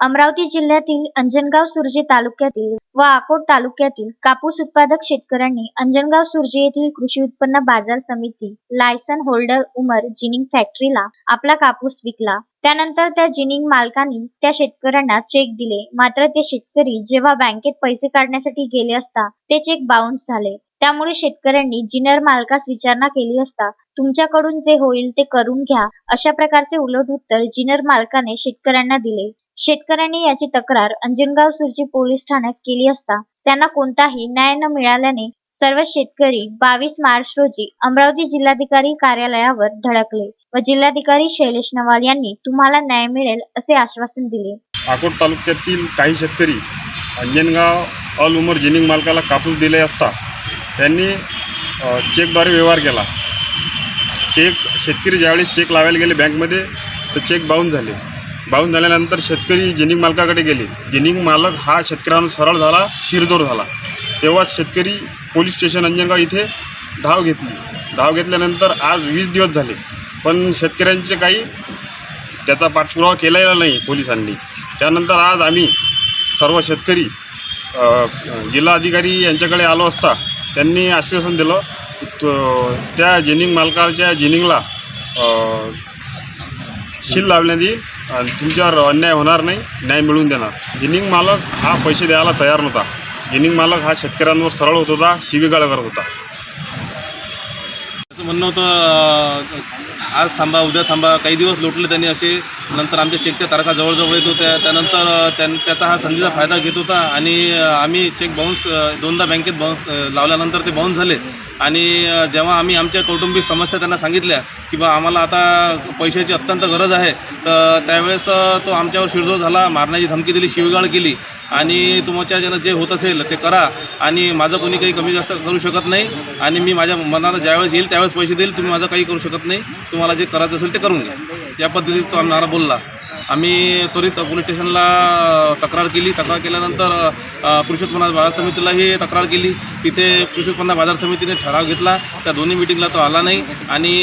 अमरावती जिल्ह्यातील अंजनगाव सुर्जे तालुक्यातील व अकोट तालुक्यातील कापूस उत्पादक शेतकऱ्यांनी अंजनगाव सुर्जी येथील कृषी उत्पन्न बाजार समिती लायसन होल्डर उमर जिनिंग फॅक्टरीला आपला कापूस विकला. त्यानंतर त्या जिनिंग मालकांनी त्या शेतकऱ्यांना चेक दिले. मात्र ते शेतकरी जेव्हा बँकेत पैसे काढण्यासाठी गेले असता ते चेक बाउन्स झाले. त्यामुळे शेतकऱ्यांनी जिनर मालकास विचारणा केली असता तुमच्याकडून जे होईल ते करून घ्या. अशा प्रकारचे उलट उत्तर जिनर मालकाने शेतकऱ्यांना दिले. शेतकऱ्यांनी याची तक्रार अंजनगाव सुरजी पोलीस ठाण्यात केली असता त्यांना कोणताही न्याय न मिळाल्याने सर्व शेतकरी बावीस मार्च रोजी अमरावती जिल्हाधिकारी कार्यालयावर धडकले व जिल्हाधिकारी शैलेश नवाल यांनी तुम्हाला न्याय मिळेल असे आश्वासन दिले. अकोट तालुक्यातील काही शेतकरी अंजनगाव अल उमर जिनिंग मालकाला कापूस दिले असता त्यांनी चेकद्वारे व्यवहार केला. चेक शेतकरी ज्यावेळी चेक लावायला गेले बँकमध्ये तर चेक बाउन्स झाले. बाहून झाल्यानंतर शेतकरी जिनिंग मालकाकडे गेले. जिनिंग मालक हा शेतकऱ्यांना सरळ झाला शिरदोर झाला. तेव्हाच शेतकरी पोलीस स्टेशन अंजनगाव इथे धाव घेतली. धाव घेतल्यानंतर आज वीस दिवस झाले. पण शेतकऱ्यांचे काही त्याचा पाठपुरावा केलेला नाही पोलिसांनी. त्यानंतर आज आम्ही सर्व शेतकरी जिल्हा जिल्हाधिकारी यांच्याकडे आलो असता त्यांनी आश्वासन दिलं त्या जिनिंग मालकाच्या जिनिंगला शील लावण्यात येईल आणि तुमच्यावर अन्याय होणार नाही न्याय मिळवून देणार. जिनिंग मालक हा पैसे द्यायला तयार नव्हता. जिनिंग मालक हा शेतकऱ्यांवर सरळ होत होता शिवीगाळ करत होता. त्याचं म्हणणं होतं आज थांबा उद्या थांबा काही दिवस लोटले त्यांनी असे. नंतर आमच्या चेकच्या तारखा जवळजवळ येत होत्या. त्यानंतर त्यां त्याचा हा संधीचा फायदा घेत होता आणि आम्ही चेक बाउन्स दोनदा बँकेत बाउन्स लावल्यानंतर ते बाउन्स झाले. आणि जेव्हा आम्ही आमच्या कौटुंबिक समस्या त्यांना सांगितल्या की आम्हाला आता पैशाची अत्यंत गरज आहे तर त्यावेळेस तो आमच्यावर शिरजोर झाला मारण्याची धमकी दिली शिवगाळ केली आणि तुमच्या ज्यानं जे होत असेल ते करा आणि माझं कोणी काही कमी जास्त करू शकत नाही आणि मी माझ्या मनाला ज्यावेळेस येईल त्यावेळेस पैसे देईल तुम्ही माझं काही करू शकत नाही तुम्हाला जे करायचं असेल ते करून घ्या. या पद्धतीत तो आम्हाला बोलला. आम्ही त्वरित पोलीस स्टेशनला तक्रार केली. तक्रार केल्यानंतर पुरुषोत्पन्ना कृषी उत्पन्न बाजार समितीलाही तक्रार केली. तिथे कृषी उत्पन्न बाजार समितीने ठराव घेतला. त्या दोन्ही मिटिंगला तो आला नाही. आणि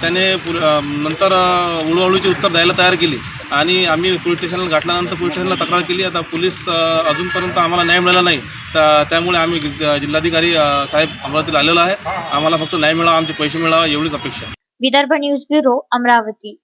त्याने नंतर हळूहळूची उळूहळूची उत्तर द्यायला तयार केली. आणि आम्ही पोलीस स्टेशनला गाठल्यानंतर पोलीस स्टेशनला तक्रार केली. आता पोलीस अजूनपर्यंत आम्हाला न्याय मिळाला नाही. तर त्यामुळे आम्ही जिल्हाधिकारी साहेब अमरावतीला आलेलो आहे. आम्हाला फक्त न्याय मिळावा आमचे पैसे मिळावा एवढीच अपेक्षा विदर्भ न्यूज ब्युरो अमरावती.